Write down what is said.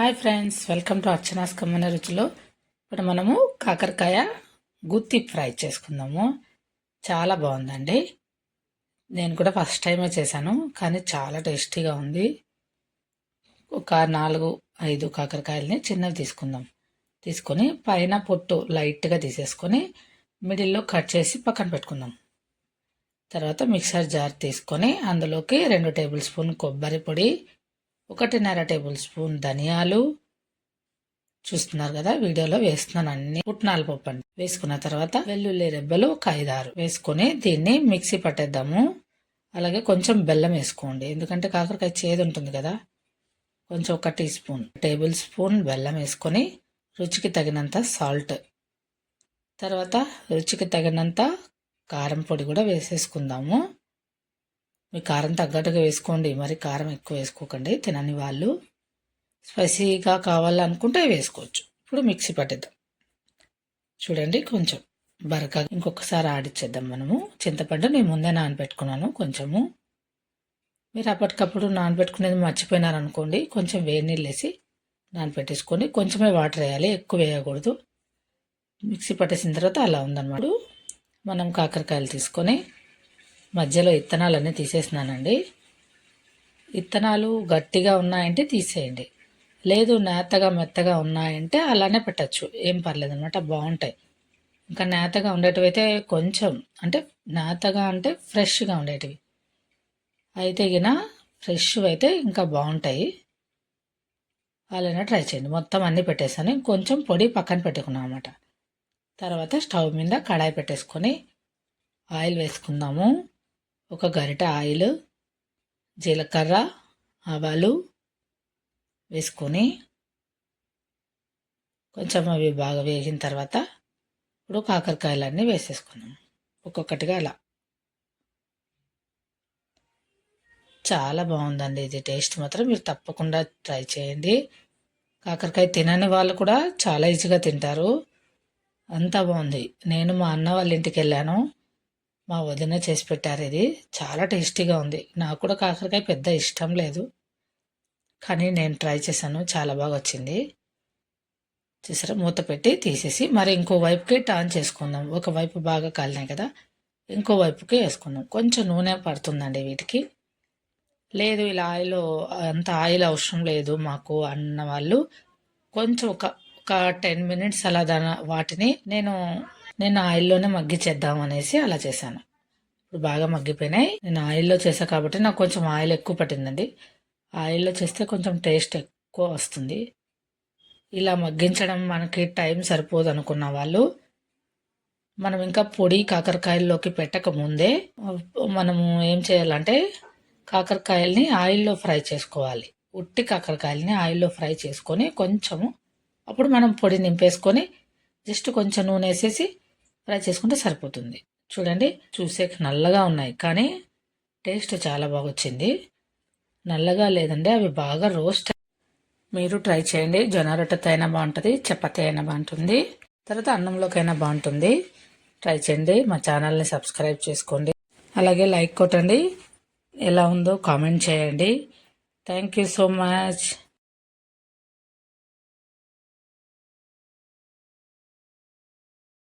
Hi friends welcome to Archana's కమ్మన రుచిలో. ఇప్పుడు మనము కాకరకాయ గుత్తి ఫ్రై చేసుకుందాము. చాలా బాగుందండి. నేను కూడా ఫస్ట్ టైమే చేశాను కానీ చాలా టేస్టీగా ఉంది. ఒక నాలుగు ఐదు కాకరకాయలని చిన్నవి తీసుకుందాం. తీసుకొని పైన పొట్టు లైట్గా తీసేసుకొని మిడిల్లో కట్ చేసి పక్కన పెట్టుకుందాం. తర్వాత మిక్సర్ జార్ తీసుకొని అందులోకి రెండు టేబుల్ స్పూన్ కొబ్బరి పొడి ఒకటిన్నర టేబుల్ స్పూన్ ధనియాలు. చూస్తున్నారు కదా వీడియోలో వేస్తున్నాను అన్ని. పుట్నాల పప్పు అండి. వేసుకున్న తర్వాత వెల్లుల్లి రెబ్బలు ఒక ఐదారు. వేసుకొని దీన్ని మిక్సీ పట్టేద్దాము. అలాగే కొంచెం బెల్లం వేసుకోండి. ఎందుకంటే కాకరకాయ చేదు ఉంటుంది కదా. కొంచెం ఒక టీ స్పూన్. టేబుల్ స్పూన్ బెల్లం వేసుకొని రుచికి తగినంత సాల్ట్. తర్వాత రుచికి తగినంత కారం పొడి కూడా వేసేసుకుందాము. మీ కారం తగ్గట్టుగా వేసుకోండి. మరి కారం ఎక్కువ వేసుకోకండి. తినని వాళ్ళు స్పైసీగా కావాలనుకుంటే వేసుకోవచ్చు. ఇప్పుడు మిక్సీ పట్టేద్దాం. చూడండి కొంచెం బరక ఇంకొకసారి ఆడిచ్చేద్దాం మనము. చింతపండు నేను ముందే నానబెట్టుకున్నాను. కొంచెము మీరు అప్పటికప్పుడు నానబెట్టుకునేది మర్చిపోయినారనుకోండి కొంచెం వేడి నీళ్ళు వేసి నానబెట్టేసుకొని కొంచెమే వాటర్ వేయాలి ఎక్కువ వేయకూడదు. మిక్సీ పట్టేసిన తర్వాత అలా ఉందన్నమాట. మనం కాకరకాయలు తీసుకొని మధ్యలో ఇత్తనాలన్నీ తీసేసినానండి ఇత్తనాలు గట్టిగా ఉన్నాయంటే తీసేయండి. లేదు నేతగా మెత్తగా ఉన్నాయంటే అలానే పెట్టచ్చు. ఏం పర్లేదు అనమాట బాగుంటాయి. ఇంకా నేతగా ఉండేటివి అయితే కొంచెం అంటే నేతగా అంటే ఫ్రెష్గా ఉండేటివి. అయితే గిన ఫ్రెష్ అయితే ఇంకా బాగుంటాయి. అలానే ట్రై చేయండి. మొత్తం అన్నీ పెట్టేసాను కొంచెం పొడి పక్కన పెట్టుకున్నాం అనమాట తర్వాత స్టవ్ మీద కడాయి పెట్టేసుకొని ఆయిల్ వేసుకుందాము. ఒక గరిట ఆయిల్ జీలకర్ర ఆవాలు వేసుకొని కొంచెం అవి బాగా వేగిన తర్వాత ఇప్పుడు కాకరకాయలన్నీ వేసేసుకున్నాం. ఒక్కొక్కటిగా అలా. చాలా బాగుందండి ఇది. టేస్ట్ మాత్రం మీరు తప్పకుండా ట్రై చేయండి. కాకరకాయ తినని వాళ్ళు కూడా చాలా ఈజీగా తింటారు. అంతా బాగుంది. నేను మా అన్న వాళ్ళ ఇంటికి వెళ్ళాను. మా వదిన చేసి పెట్టారు ఇది. చాలా టేస్టీగా ఉంది. నాకు కూడా కాకరకాయ పెద్ద ఇష్టం లేదు. కానీ నేను ట్రై చేశాను. చాలా బాగా వచ్చింది. చూసారా? మూత పెట్టి తీసేసి మరి ఇంకో వైపుకి టర్న్ చేసుకుందాం. ఒక వైపు బాగా కాలినాయి కదా. ఇంకో వైపుకి వేసుకుందాం. కొంచెం నూనె పడుతుందండి వీటికి. లేదు ఇలా ఆయిల్ అంత ఆయిల్ అవసరం లేదు మాకు అన్న వాళ్ళు. కొంచెం ఒక ఒక టెన్ మినిట్స్ అలా దాని వాటిని నేను నేను ఆయిల్లోనే మగ్గిచ్చేద్దాం అనేసి అలా చేశాను. ఇప్పుడు బాగా మగ్గిపోయినాయి. నేను ఆయిల్లో చేసా కాబట్టి నాకు కొంచెం ఆయిల్ ఎక్కువ పట్టిందండి. ఆయిల్లో చేస్తే కొంచెం టేస్ట్ ఎక్కువ వస్తుంది. ఇలా మగ్గించడం మనకి టైం సరిపోదు అనుకున్న వాళ్ళు మనం ఇంకా పొడి కాకరకాయల్లోకి పెట్టక ముందే మనము ఏం చేయాలంటే కాకరకాయల్ని ఆయిల్లో ఫ్రై చేసుకోవాలి. ఉట్టి కాకరకాయలని ఆయిల్లో ఫ్రై చేసుకొని కొంచెము అప్పుడు మనం పొడి నింపేసుకొని జస్ట్ కొంచెం నూనె వేసేసి ఫ్రై చేసుకుంటే సరిపోతుంది. చూడండి చూసే నల్లగా ఉన్నాయి. కానీ టేస్ట్ చాలా బాగా వచ్చింది నల్లగా లేదండి అవి బాగా రోస్ట్ మీరు ట్రై చేయండి. జొన్న రొట్టెతో అయినా బాగుంటుంది చపాతీ అయినా బాగుంటుంది. తర్వాత అన్నంలోకైనా బాగుంటుంది. ట్రై చేయండి. మా ఛానల్ని సబ్స్క్రైబ్ చేసుకోండి. అలాగే లైక్ కొట్టండి. ఎలా ఉందో కామెంట్ చేయండి. Thank you so much.